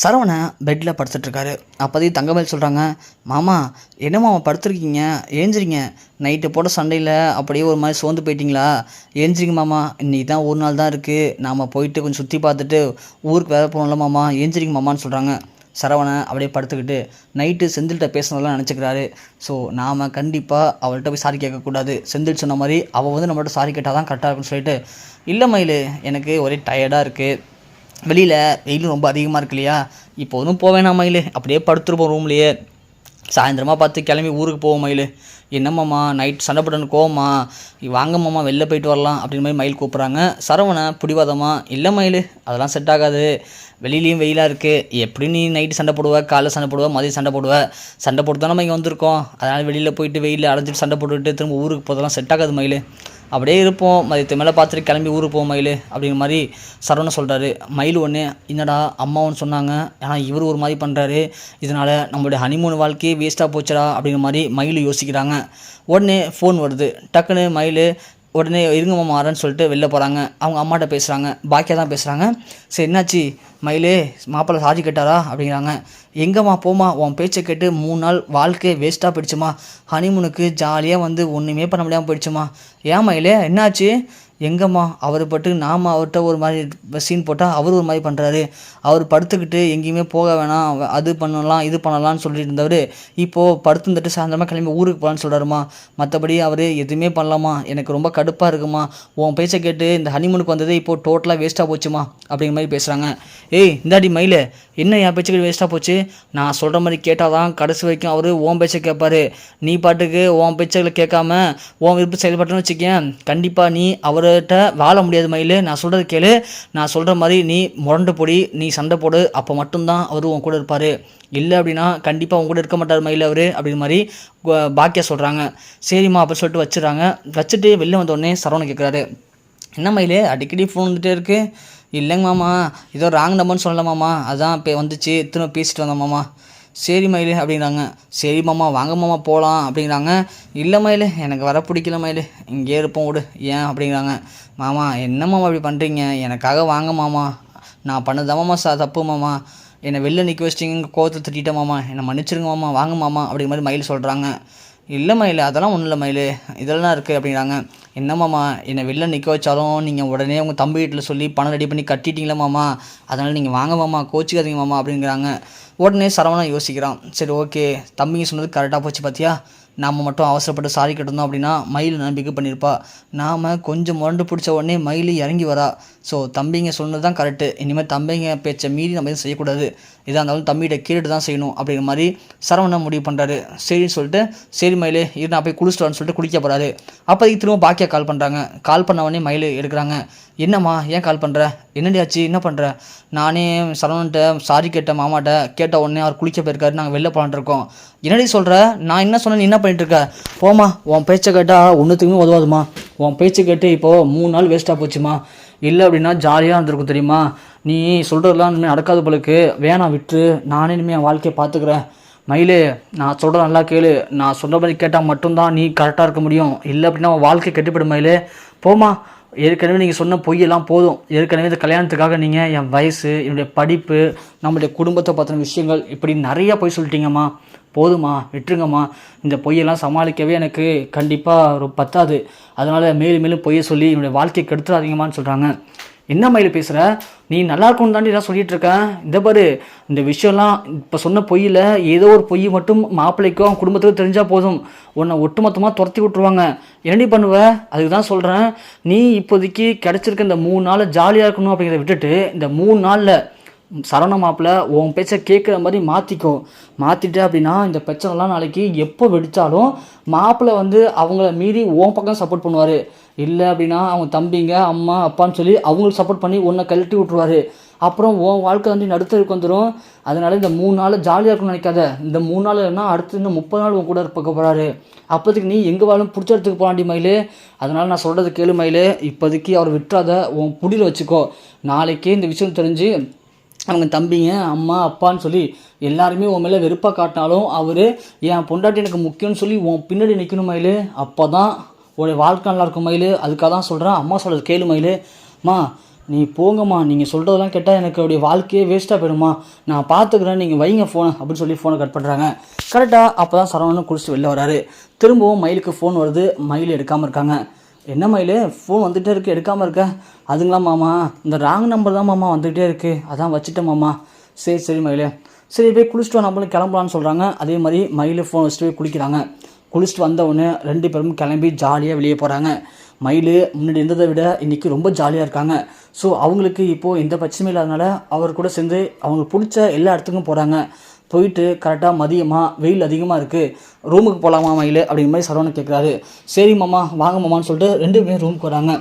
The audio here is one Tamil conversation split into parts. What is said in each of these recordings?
சரவணன் பெட்டில் படுத்துட்ருக்காரு. அப்போதையும் தங்கமேல் சொல்கிறாங்க மாமா என்ன மாமா படுத்துருக்கீங்க? ஏஞ்சிரிங்க. நைட்டு போட சண்டையில் அப்படியே ஒரு மாதிரி சோர்ந்து போயிட்டீங்களா? ஏஞ்சிரிங்க மாமா. இன்னைக்கு தான் ஒரு நாள் தான் இருக்குது நாம் போயிட்டு கொஞ்சம் சுற்றி பார்த்துட்டு ஊருக்கு வேலை போகணும்ல மாமா. ஏஞ்சிரிங்க மாமான்னு சொல்கிறாங்க சரவணன் அப்படியே படுத்துக்கிட்டு நைட்டு செந்தில்கிட்ட பேசுனதெல்லாம் நினச்சிக்கிறாரு. ஸோ நாம் கண்டிப்பாக அவள்கிட்ட போய் சாரி கேட்கக்கூடாது. செந்தில் சொன்ன மாதிரி அவள் வந்து நம்மள்ட்ட சாரி கேட்டால் தான் கரெக்டாக இருக்கும்னு சொல்லிட்டு இல்லை மயில் எனக்கு ஒரே டயர்டாக இருக்குது வெளியில் வெயிலும் ரொம்ப அதிகமாக இருக்கு இல்லையா? இப்போ ஒன்றும் போவேணாம் மயில். அப்படியே படுத்துருப்போம் ரூம்லேயே சாயந்தரமாக பார்த்து கிளம்பி ஊருக்கு போவோம் மயில். என்னம்மாம்மா நைட் சண்டை போட்டு கோவமா? வாங்கம்மாம்மா வெளில போயிட்டு வரலாம் அப்படின்னு மாதிரி மயில் கூப்பிட்றாங்க. சரவணை பிடிவாதமா இல்லை மயில் அதெல்லாம் செட் ஆகாது. வெளியிலையும் வெயிலாக இருக்குது எப்படி நீ நைட்டு சண்டை போடுவ? காலைல சண்டை போடுவ? மதியம் சண்டை போடுவ? சண்டை போட்டு தான் நம்ம இங்கே வந்திருக்கோம். அதனால் வெளியில் போயிட்டு வெயிலில் அடைஞ்சிட்டு சண்டை போட்டுட்டு திரும்ப ஊருக்கு போதெல்லாம் செட் ஆகாது மயில். அப்படியே இருப்போம். மதியத்து மேலே பார்த்துட்டு கிளம்பி ஊருக்கு போவோம் மயில் அப்படிங்கிற மாதிரி சரவணன் சொல்கிறாரு மயில் ஒன்று என்னடா அம்மாவும் சொன்னாங்க. ஆனால் இவர் ஒரு மாதிரி பண்ணுறாரு இதனால் நம்மளுடைய ஹனிமூன் வாழ்க்கையே வேஸ்ட்டாக போச்சுடா அப்படிங்கிற மாதிரி மயில் யோசிக்கிறாங்க. உடனே ஃபோன் வருது. டக்குன்னு மயில் உடனே இருங்க மாமா வரேன்னு சொல்லிட்டு வெளில போகிறாங்க அவங்க அம்மாட்ட பேசுகிறாங்க பாக்கியா தான் பேசுகிறாங்க சரி என்னாச்சு? மயிலே மாப்பிள்ளை சாதி கேட்டாரா? அப்படிங்கிறாங்க. எங்கம்மா போமா உன் பேச்சை கேட்டு மூணு நாள் வாழ்க்கையை வேஸ்ட்டாக போயிடுச்சுமா. ஹனிமூனுக்கு ஜாலியாக வந்து ஒன்றுமே பண்ண முடியாமல் போயிடுச்சுமா. ஏன் மயிலே என்னாச்சு? எங்கம்மா அவர் பட்டு நாம் அவர்கிட்ட ஒரு மாதிரி சீன் போட்டால் அவர் ஒரு மாதிரி பண்ணுறாரு அவர் படுத்துக்கிட்டு எங்கேயுமே போக வேணாம் அது பண்ணலாம் இது பண்ணலாம்னு சொல்லிட்டு இருந்தவர் இப்போது படுத்துந்துட்டு சாயந்தரமாக கிளம்பி ஊருக்கு போகலான்னு சொல்கிறாருமா மற்றபடி அவர் எதுவுமே பண்ணலாமா எனக்கு ரொம்ப கடுப்பாக இருக்குமா. உன் பேச்சை கேட்டு இந்த ஹனிமூனுக்கு வந்ததே இப்போது டோட்டலாக வேஸ்ட்டாக போச்சுமா அப்படிங்கிற மாதிரி பேசுகிறாங்க ஏய் இந்தாடி மயில் என்ன என் பேச்சுக்கு வேஸ்ட்டாக போச்சு? நான் சொல்கிற மாதிரி கேட்டால் தான் கடைசி வரைக்கும் அவர் ஓன் பேச்சை கேட்பாரு நீ பாட்டுக்கு உன் பேச்சுகளை கேட்காம உன் விருப்பம் செயல்பட்டேன்னு வச்சுக்கேன் கண்டிப்பாக நீ அவரை அவர்கிட்ட வாழ முடியாது மயில். நான் சொல்கிறது கேளு. நான் சொல்கிற மாதிரி நீ முரண்டு பொடி நீ சண்டை போடு. அப்போ மட்டும்தான் அவர் உன் கூட இருப்பார். இல்லை அப்படின்னா கண்டிப்பாக உன் கூட இருக்க மாட்டார் மயில் அவர் அப்படிங்கிற மாதிரி பாக்கியா சொல்கிறாங்க சரிம்மா அப்படி சொல்லிட்டு வச்சுறாங்க வச்சுட்டு வெளில வந்தோடனே சரவணன் கேட்குறாரு என்ன மயிலே அடிக்கடி ஃபோன் வந்துட்டே இருக்கு? இல்லைங்க மாமா. ஏதோ ராங் நம்பர்னு சொல்லல அதான் இப்போ வந்துச்சு. திரும்ப பேசிட்டு வந்தோம் மாமா. சரி மயிலு அப்படிங்கிறாங்க. சரி மாமா வாங்க மாமா போகலாம் அப்படிங்கிறாங்க. இல்லை மயிலு எனக்கு வர பிடிக்கல மயில். இங்கே இருப்போம் விடு ஏன் அப்படிங்கிறாங்க. மாமா என்ன மாமா இப்படி பண்ணுறீங்க எனக்காக வாங்க மாமா. நான் பண்ணது மாமா சா தப்பு மாமா. என்னை வெளில நிற்க வச்சிட்டிங்க கோவத்தில் திட்டிட்டேன் மாமா. என்னை மன்னிச்சிருங்க மாமா வாங்க மாமா அப்படிங்கிற மாதிரி மயில் சொல்கிறாங்க இல்லை மயில் அதெல்லாம் ஒன்றும் இல்லை மயில். இதெல்லாம் இருக்குது அப்படிங்கிறாங்க. என்ன மாமா என்னை வெளில நிற்க வச்சாலும் நீங்கள் உடனே உங்கள் தம்பி வீட்டில் சொல்லி பணம் ரெடி பண்ணி கட்டிட்டீங்களா மாமா? அதனால் நீங்கள் வாங்க மாமா கோச்சிக்காதீங்க மாமா அப்படிங்கிறாங்க. உடனே சரவணன் யோசிக்கிறான். சரி ஓகே தம்பிங்க சொன்னது கரெக்டாக போச்சு பார்த்தியா நாம் மட்டும் அவசரப்பட்டு சாரி கட்டிருந்தோம் அப்படின்னா மயில் நம்பிக்கை பண்ணியிருப்பா நாம் கொஞ்சம் முரண்டு பிடிச்ச உடனே மயில் இறங்கி வரா. ஸோ தம்பிங்க சொன்னது தான் கரெக்டு இனிமேல் தம்பிங்க பேச்சை மீறி நம்ம எதுவும் செய்யக்கூடாது. இதாக இருந்தாலும் தம்பிகிட்ட கேட்டுட்டு தான் செய்யணும் அப்படிங்கிற மாதிரி சரவணன் முடிவு பண்ணுறாரு சரின்னு சொல்லிட்டு சரி மயிலே இரு நான் போய் குளிச்சுட்டு சொல்லிட்டு குளிக்க போகிறாரு அப்போதைக்கு திரும்ப பாக்கியா கால் பண்ணுறாங்க கால் பண்ண உடனே மயில் எடுக்கிறாங்க. என்னம்மா ஏன் கால் பண்ணுற என்னடியாச்சு? என்ன பண்ணுற நானே சரவணன்ட்ட சாரி கேட்ட மாமாட்ட. கேட்ட உடனே அவர் குளிக்க போயிருக்காரு. நாங்கள் வெளில போலான்ட்ருக்கோம் என்னடி சொல்கிற நான் என்ன சொன்னேன் என்ன பண்ணிட்டு இருக்க? போம்மா உன் பேச்சை கேட்டால் ஒன்றுத்துக்குமே உதவாதுமா. உன் பேச்சு கேட்டு இப்போது மூணு நாள் வேஸ்ட்டாக போச்சுமா. இல்லை அப்படின்னா ஜாலியாக இருந்திருக்கும் தெரியுமா? நீ சொல்கிறதெல்லாம் இனிமேல் நடக்காத போலுக்கு வேணாம் விட்டுரு நானே இனிமேல் என் வாழ்க்கையை பார்த்துக்கிறேன் மயிலே நான் சொல்கிறேன் நல்லா கேளு. நான் சொல்கிற மாதிரி கேட்டால் மட்டும்தான் நீ கரெக்டாக இருக்க முடியும். இல்லை அப்படின்னா உன் வாழ்க்கை கெட்டுப்படும் மயிலே. போமா ஏற்கனவே நீங்கள் சொன்ன பொய்யெல்லாம் போதும். ஏற்கனவே இந்த கல்யாணத்துக்காக நீங்கள் என் வயசு என்னுடைய படிப்பு நம்மளுடைய குடும்பத்தை பற்றின விஷயங்கள் இப்படி நிறையா பொய் சொல்லிட்டீங்கம்மா. போதுமா? விட்டுருங்கம்மா. இந்த பொய்யெல்லாம் சமாளிக்கவே எனக்கு கண்டிப்பாக ஒரு பத்தாது. அதனால் மேலும் மேலும் பொய்யை சொல்லி என்னுடைய வாழ்க்கையை கெடுத்துறாதீங்கம்மான்னு சொல்கிறாங்க என்ன மயில் பேசுகிற நீ நல்லா இருக்கும்னு தாண்டி நான் சொல்லிட்டு இருக்கேன் இந்த பாரு இந்த விஷயம்லாம் இப்போ சொன்ன பொய்யில் ஏதோ ஒரு பொய் மட்டும் மாப்பிள்ளைக்கோ அவன் குடும்பத்துக்கும் தெரிஞ்சால் போதும். உன்னை ஒட்டுமொத்தமாக துரத்தி விட்ருவாங்க என்னடி பண்ணுவ? அதுக்கு தான் சொல்கிறேன் நீ இப்போதைக்கு கிடச்சிருக்க இந்த மூணு நாள் ஜாலியாக இருக்கணும் அப்படிங்கிறத விட்டுட்டு இந்த மூணு நாளில் சரவண மாப்பிள்ள உன் பேச்சை கேட்குற மாதிரி மாற்றிக்கோ மாற்றிட்ட அப்படின்னா இந்த பிரச்சனைலாம் நாளைக்கு எப்போ வெடித்தாலும் மாப்பிள்ளை வந்து அவங்கள மீறி உன் பக்கம் சப்போர்ட் பண்ணுவார். இல்லை அப்படின்னா அவங்க தம்பிங்க அம்மா அப்பான்னு சொல்லி அவங்களுக்கு சப்போர்ட் பண்ணி உன்னை கழட்டி விட்ருவாரு அப்புறம் உன் வாழ்க்கை வந்து நடுத்தருக்கு வந்துடும் அதனால இந்த மூணு நாள் ஜாலியாக இருக்கும்னு நினைக்காத. இந்த மூணு நாள் இல்லைன்னா அடுத்து இந்த முப்பது நாள் உன் கூட இருப்பக்க போகிறாரு அப்போதைக்கு நீ எங்கே வாழும் பிடிச்ச இடத்துக்கு போகலாண்டி மயிலு. அதனால் நான் சொல்கிறது கேளு மயிலு. இப்போதைக்கு அவர் விட்டுறாத. உன் புடியில் வச்சுக்கோ. நாளைக்கே இந்த விஷயம் தெரிஞ்சு அவங்க தம்பிங்க அம்மா அப்பான்னு சொல்லி எல்லாருமே உன் மேலே வெறுப்பாக காட்டினாலும் அவர் என் பொண்டாட்டி எனக்கு முக்கியம்னு சொல்லி உன் பின்னாடி நிற்கணும் மயில். அப்போ தான் உடைய வாழ்க்கை நல்லா இருக்கும் மயில். அதுக்காக தான் சொல்கிறேன் அம்மா சொல்கிறது கேளு மயில். நீ போங்கம்மா. நீங்கள் சொல்கிறதெல்லாம் கேட்டால் எனக்கு அவருடைய வாழ்க்கையே வேஸ்ட்டாக போயிடுமா நான் பார்த்துக்குறேன் நீங்கள் வைங்க ஃபோனை அப்படின்னு சொல்லி ஃபோனை கட் பண்ணுறாங்க கரெக்டாக அப்போ தான் சரவணன் குளிச்சுட்டு வெளில வராரு திரும்பவும் மயிலுக்கு ஃபோன் வருது. மயில் எடுக்காமல் இருக்காங்க. என்ன மயில்? ஃபோன் வந்துகிட்டே இருக்குது எடுக்காமல் இருக்க. அதுங்களா மாமா? இந்த ராங் நம்பர் தான் மாமா வந்துகிட்டே இருக்குது அதான் வச்சுட்டேன் மாமா. சரி சரி மயிலு. சரி போய் குளிச்சுட்டு வா, நம்மளும் கிளம்பலான்னு சொல்கிறாங்க அதே மாதிரி மயில் ஃபோன் வச்சுட்டு போய் குளிக்கிறாங்க. குளிச்சுட்டு வந்த ரெண்டு பேரும் கிளம்பி ஜாலியாக வெளியே போகிறாங்க மயில் முன்னாடி இருந்ததை விட இன்றைக்கி ரொம்ப ஜாலியாக இருக்காங்க. ஸோ அவங்களுக்கு இப்போது எந்த பிரச்சனையும் இல்லாதனால அவர் கூட சேர்ந்து அவங்களுக்கு பிடிச்ச எல்லா இடத்துக்கும் போகிறாங்க போயிட்டு கரெக்டாக மதியமாக வெயில் அதிகமாக இருக்குது ரூமுக்கு போகலாமா மயில்? அப்படிங்கிற மாதிரி சரவணன் கேட்குறாரு சரி மாமா வாங்க மாமான்னு சொல்லிட்டு ரெண்டு பேரும் ரூமுக்கு வராங்க.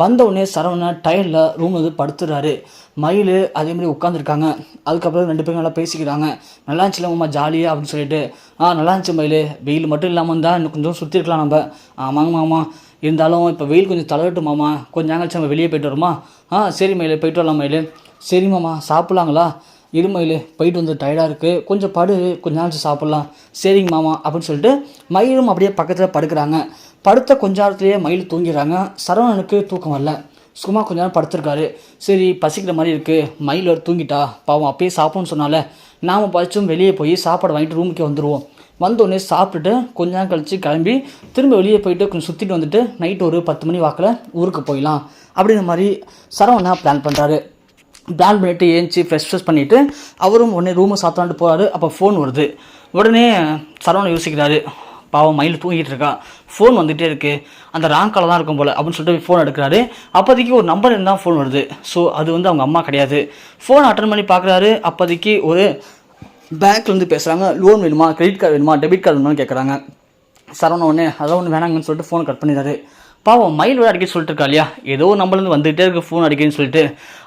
வந்த உடனே சரவணன் டயரில் ரூம் வந்து படுத்துறாரு. மயில் அதே மாதிரி உட்காந்துருக்காங்க அதுக்கப்புறம் ரெண்டு பேரும் நல்லா பேசிக்கிறாங்க. நல்லா இருந்துச்சுல மாமா ஜாலியாக அப்படின்னு சொல்லிட்டு. ஆ நல்லா இருந்துச்சு மயில். வெயில் மட்டும் இல்லாமல் இருந்தால் இன்னும் கொஞ்சம் சுற்றிருக்கலாம் நம்ம. ஆமாங்க மாமா. இருந்தாலும் இப்போ வெயில் கொஞ்சம் தளரட்டும் மாமா. கொஞ்சம் நேரம் கழிச்சு நம்ம வெளியே போயிட்டு வருமா? ஆ சரி மயில் போயிட்டு வரலாம் மயில். சரி மாமா சாப்பிட்லாங்களா? இருமயில் போயிட்டு வந்து டயர்டாக இருக்குது கொஞ்சம் படு கொஞ்ச நேரம் சாப்பிட்லாம். சரிங்க மாமா அப்படின்னு சொல்லிட்டு மயிலும் அப்படியே பக்கத்தில் படுக்கிறாங்க. படுத்த கொஞ்ச நேரத்துலேயே மயில் தூங்கிடுறாங்க. சரவணனுக்கு தூக்கம் வரல. சும்மா கொஞ்ச நேரம் படுத்திருக்காரு. சரி பசிக்கிற மாதிரி இருக்குது மயில் வேறு தூங்கிட்டா. பாவம் அப்பயே சாப்பிட்ணுன்னு சொன்னால. நாம் பறிச்சும் வெளியே போய் சாப்பாடு வாங்கிட்டு ரூமுக்கே வந்துடுவோம் வந்தோடனே சாப்பிட்டுட்டு கொஞ்ச நேரம் கழித்து கிளம்பி திரும்ப வெளியே போயிட்டு கொஞ்சம் சுற்றிட்டு வந்துட்டு நைட் ஒரு பத்து மணி வாக்கில் ஊருக்கு போயிடலாம். அப்படிங்கிற மாதிரி சரவணா பிளான் பண்ணுறாரு பிளான் பண்ணிவிட்டு ஏஞ்சி ஃப்ரெஷ் ஃப்ரெஷ் பண்ணிவிட்டு அவரும் உடனே ரூமை சாத்தாண்டு போகிறாரு அப்போ ஃபோன் வருது. உடனே சரவணன் யோசிக்கிறாரு. பாவம் மயில் தூங்கிட்டு இருக்கா. ஃபோன் வந்துகிட்டே இருக்குது அந்த ராங் காலில் தான் இருக்கும் போல் அப்படின்னு சொல்லிட்டு ஃபோன் எடுக்கிறாரு. அப்போதைக்கு ஒரு நம்பர் இருந்தால் ஃபோன் வருது. ஸோ அது வந்து அவங்க அம்மா கிடையாது. ஃபோன் அட்டன் பண்ணி பார்க்குறாரு. அப்போதைக்கு ஒரு பேங்க்லேருந்து பேசுகிறாங்க லோன் வேணுமா? கிரெடிட் கார்டு வேணுமா? டெபிட் கார்டு வேணுமான்னு கேட்குறாங்க சரவண உடனே அதான் ஒன்று வேணாங்கன்னு சொல்லிட்டு ஃபோன் கட் பண்ணிடுறாரு. பாவம் மயில் வேறு அடிக்க சொல்லிட்டு இருக்கா இல்லையா? ஏதோ நம்மளேருந்து நம்பர்லேருந்து வந்துகிட்டே இருக்க ஃபோன் அடிக்கன்னு சொல்லிட்டு.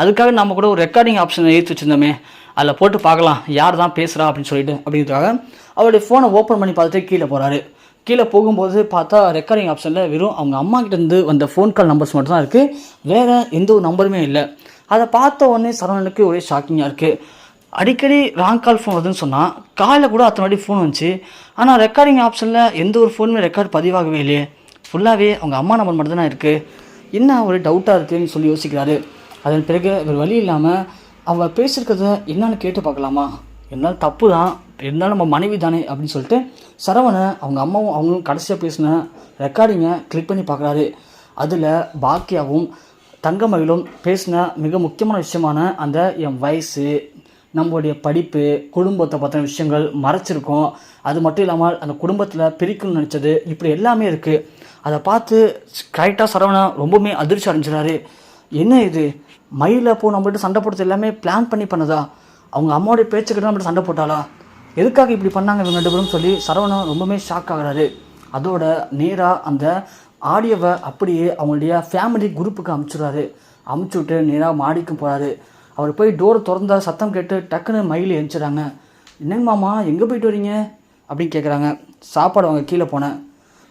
அதுக்காக நம்ம கூட ஒரு ரெக்கார்டிங் ஆப்ஷன் ஏற்றி வச்சிருந்தோமே. அதில் போட்டு பார்க்கலாம் யார் தான் பேசுகிறா அப்படின்னு சொல்லிட்டு. அப்படின்றதுக்காக அவருடைய ஃபோனை ஓப்பன் பண்ணி பார்த்துட்டு கீழே போகிறாரு கீழே போகும்போது பார்த்தா ரெக்கார்டிங் ஆப்ஷனில் வெறும் அவங்க அம்மா கிட்டேருந்து வந்த ஃபோன் கால் நம்பர்ஸ் மட்டும் தான் இருக்குது வேறு எந்த ஒரு நம்பருமே இல்லை. அதை பார்த்த உடனே சரவணனுக்கு ஒரே ஷாக்கிங்காக இருக்குது அடிக்கடி ராங் கால் ஃபோன் வருதுன்னு சொன்னால் காலையில் கூட அத்தனை வாட்டி ஃபோன் வந்துச்சு. ஆனால் ரெக்கார்டிங் ஆப்ஷனில் எந்த ஒரு ஃபோனுமே ரெக்கார்ட் பதிவாகவே இல்லையே. ஃபுல்லாகவே அவங்க அம்மா நம்பர் மட்டும் தான் இருக்குது என்ன ஒரு டவுட்டாக இருக்குன்னு சொல்லி யோசிக்கிறாரு. அதன் பிறகு வேறு வழி இல்லாமல் அவள் பேசியிருக்கிறத என்னன்னு கேட்டு பார்க்கலாமா? இருந்தாலும் தப்பு தான் இருந்தாலும் நம்ம மனைவி தானே அப்படின்னு சொல்லிட்டு சரவணை அவங்க அம்மாவும் அவங்களும் கடைசியாக பேசின ரெக்கார்டிங்கை கிளிக் பண்ணி பார்க்குறாரு. அதில் பாக்கியாவும் தங்கமயிலும் பேசின மிக முக்கியமான விஷயமான அந்த என் வயசு நம்மளுடைய படிப்பு குடும்பத்தை பற்றின விஷயங்கள் மறைச்சிருக்கோம். அது மட்டும் இல்லாமல் அந்த குடும்பத்தில் பிரிக்கணும்னு நினச்சது இப்படி எல்லாமே இருக்குது அதை பார்த்து கரெக்டாக சரவணா ரொம்பவுமே அதிர்ச்சி அடைஞ்சிடாரு என்ன இது? மயில போ நம்மகிட்ட சண்டை போடுறது எல்லாமே பிளான் பண்ணி பண்ணதா? அவங்க அம்மாவோடைய பேச்சுக்கிட்ட நம்மகிட்ட சண்டை போட்டாளா? எதுக்காக இப்படி பண்ணாங்க இவங்க ரெண்டு பேரும் சொல்லி சரவணன் ரொம்பவுமே ஷாக் ஆகிறாரு. அதோட நேராக அந்த ஆடியோவை அப்படியே அவங்களுடைய ஃபேமிலி குரூப்புக்கு அமுச்சுடுறாரு அமுச்சு விட்டு நேராக மாடிக்கும் போகிறாரு அவர் போய் டோர் திறந்தா சத்தம் கேட்டு டக்குன்னு மயில் எழுந்துடுறாங்க என்னங்க மாமா எங்கே போயிட்டு வரீங்க? அப்படின்னு கேட்குறாங்க சாப்பாடு அவங்க கீழே போனேன்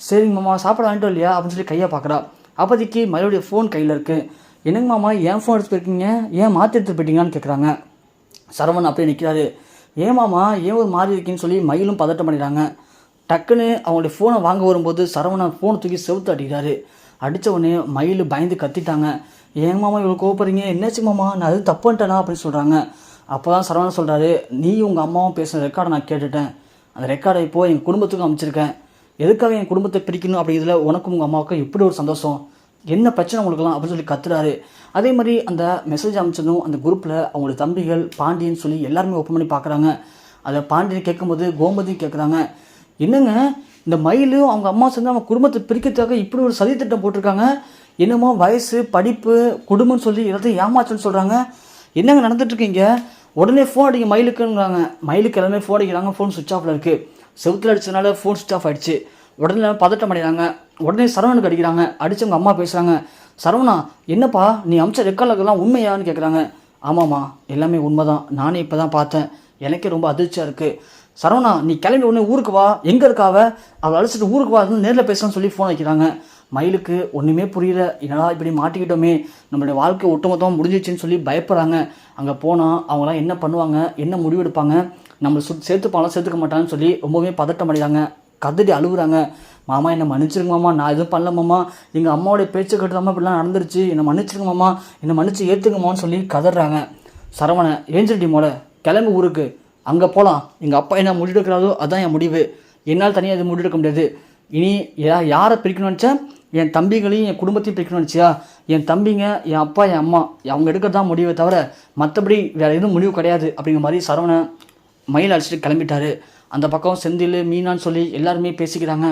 சரிங்க மாமா சாப்பாடு வாங்கிட்டு இல்லையா அப்படின்னு சொல்லி கையை பார்க்குறா. அப்போதைக்கு மயிலுடைய ஃபோன் கையில் இருக்குது என்னங்க மாமா ஏன் ஃபோன் எடுத்து போயிருக்கீங்க? ஏன் மாற்றி எடுத்து போயிட்டீங்கன்னு கேட்குறாங்க சரவணன் அப்படியே நிற்கிறாரு ஏன் மாமா ஏன் ஒரு மாறி இருக்கீன்னு சொல்லி மயிலும் பதட்டம் பண்ணிடுறாங்க டக்குன்னு அவங்களுடைய ஃபோனை வாங்க வரும்போது சரவணன் ஃபோனை தூக்கி செவுத்து அடிக்கிறாரு. அடித்த உடனே மயில் பயந்து கத்திட்டாங்க. ஏன் மாமா இவ்வளோ கோவப்படுறீங்க? என்னாச்சு மாமா? நான் அது தப்பு பண்ணிட்டேனா? அப்படின்னு சொல்கிறாங்க அப்போ தான் சரவணன் சொல்கிறாரு நீ உங்கள் அம்மாவும் பேசுகிற ரெக்கார்டை நான் கேட்டுட்டேன். அந்த ரெக்கார்டை இப்போது எங்கள் குடும்பத்துக்கும் அமைச்சிருக்கேன் எதுக்காக என் குடும்பத்தை பிரிக்கணும் அப்படிங்கிறதுல உனக்கும் உங்கள் அம்மாவுக்கும் எப்படி ஒரு சந்தோஷம்? என்ன பிரச்சனை உங்களுக்குலாம் அப்படின்னு சொல்லி கத்துறாரு. அதே மாதிரி அந்த மெசேஜ் அமைச்சதும் அந்த குரூப்பில் அவங்களோட தம்பிகள் பாண்டியன் சொல்லி எல்லாருமே ஓப்பன் பண்ணி பார்க்குறாங்க அதை பாண்டியன் கேட்கும்போது கோமதியும் கேட்குறாங்க என்னங்க? இந்த மயிலும் அவங்க அம்மா சேர்ந்து அவங்க குடும்பத்தை பிரிக்கிறதுக்காக இப்படி ஒரு சதி திட்டம் போட்டிருக்காங்க? என்னமோ வயசு படிப்பு குடும்பம்னு சொல்லி எல்லாத்தையும் ஏமாச்சுன்னு சொல்கிறாங்க என்னங்க நடந்துட்டுருக்கீங்க உடனே ஃபோன் அடிங்க மயிலுக்குங்கிறாங்க. மயிலுக்கு எல்லாமே ஃபோன் அடிக்கிறாங்க ஃபோன் சுவிச் ஆஃபில் இருக்குது செவுத்தில் அடிச்சதுனால ஃபோன் சுவிச் ஆஃப் ஆகிடுச்சு உடனே பதட்டம் அடைகிறாங்க. உடனே சரவணனுக்கு அடிக்கிறாங்க. அடிச்சவங்க அம்மா பேசுகிறாங்க சரவணா என்னப்பா நீ அமிச்ச ரெக்கார்டுலாம் உண்மையான்னு கேட்குறாங்க ஆமாம்மா எல்லாமே உண்மைதான். நானே இப்போ தான் பார்த்தேன். எனக்கே ரொம்ப அதிர்ச்சியாக இருக்குது சரவணா நீ கிளம்பி உடனே ஊருக்கு வா. எங்கே இருக்காவ? அவள் அழைச்சிட்டு ஊருக்கு வா நேரில் பேசலாம்னு சொல்லி ஃபோன் வைக்கிறாங்க மயிலுக்கு ஒன்றுமே புரியல. என்னடா இப்படி மாட்டிக்கிட்டோமே? நம்மளுடைய வாழ்க்கை ஒட்டுமொத்தமாக முடிஞ்சிச்சுன்னு சொல்லி பயப்படுறாங்க. அங்கே போனால் அவங்களாம் என்ன பண்ணுவாங்க? என்ன முடிவெடுப்பாங்க நம்மளை சுத் சேர்த்துப்பாங்களா? சேர்த்துக்க மாட்டாங்கன்னு சொல்லி ரொம்பவுமே பதட்டம் அடைகிறாங்க. கதறி அழுகுறாங்க. மாமா என்னை மன்னிச்சிருங்க மாமா. நான் எதுவும் பண்ணல மாமா. எங்கள் அம்மாவோடைய பேச்சு கட்டுதாமா இப்படிலாம் நடந்துருச்சு. என்னை மன்னிச்சிருங்க மாமா. என்னை மன்னிச்சு ஏற்றுக்குமான்னு சொல்லி கதறாங்க. சரவணை ஏஞ்சல் டீமோட கிளம்பு ஊருக்கு. அங்கே போகலாம் எங்கள் அப்பா என்ன முடிவெடுக்கிறாரோ அதுதான் என் முடிவு. என்னால் தனியாக எதுவும் முடிவெடுக்க முடியாது. இனி யா யாரை பிரிக்கணும்னு நினச்சா என் தம்பிகளையும் என் குடும்பத்தையும் பிரிக்கணும்னு நினச்சியா? என் தம்பிங்க என் அப்பா என் அம்மா அவங்க எடுக்கிறது தான் முடிவே தவிர மற்றபடி வேறு எதுவும் முடிவு கிடையாது அப்படிங்கிற மாதிரி சரவணன் மயில் அடிச்சுட்டு கிளம்பிட்டாரு. அந்த பக்கம் செந்தில் மீனான்னு சொல்லி எல்லாருமே பேசிக்கிறாங்க.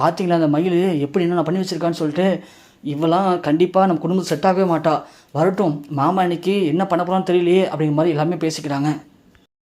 பார்த்தீங்களா அந்த மயில்? எப்படி என்ன பண்ணி வச்சிருக்கான்னு சொல்லிட்டு இவெல்லாம் கண்டிப்பாக நம்ம குடும்பம் செட் ஆகவே மாட்டா. வரட்டும் மாமா இன்னைக்கு என்ன பண்ண போகிறான்னு தெரியலையே அப்படிங்கிற மாதிரி எல்லாமே பேசிக்கிறாங்க.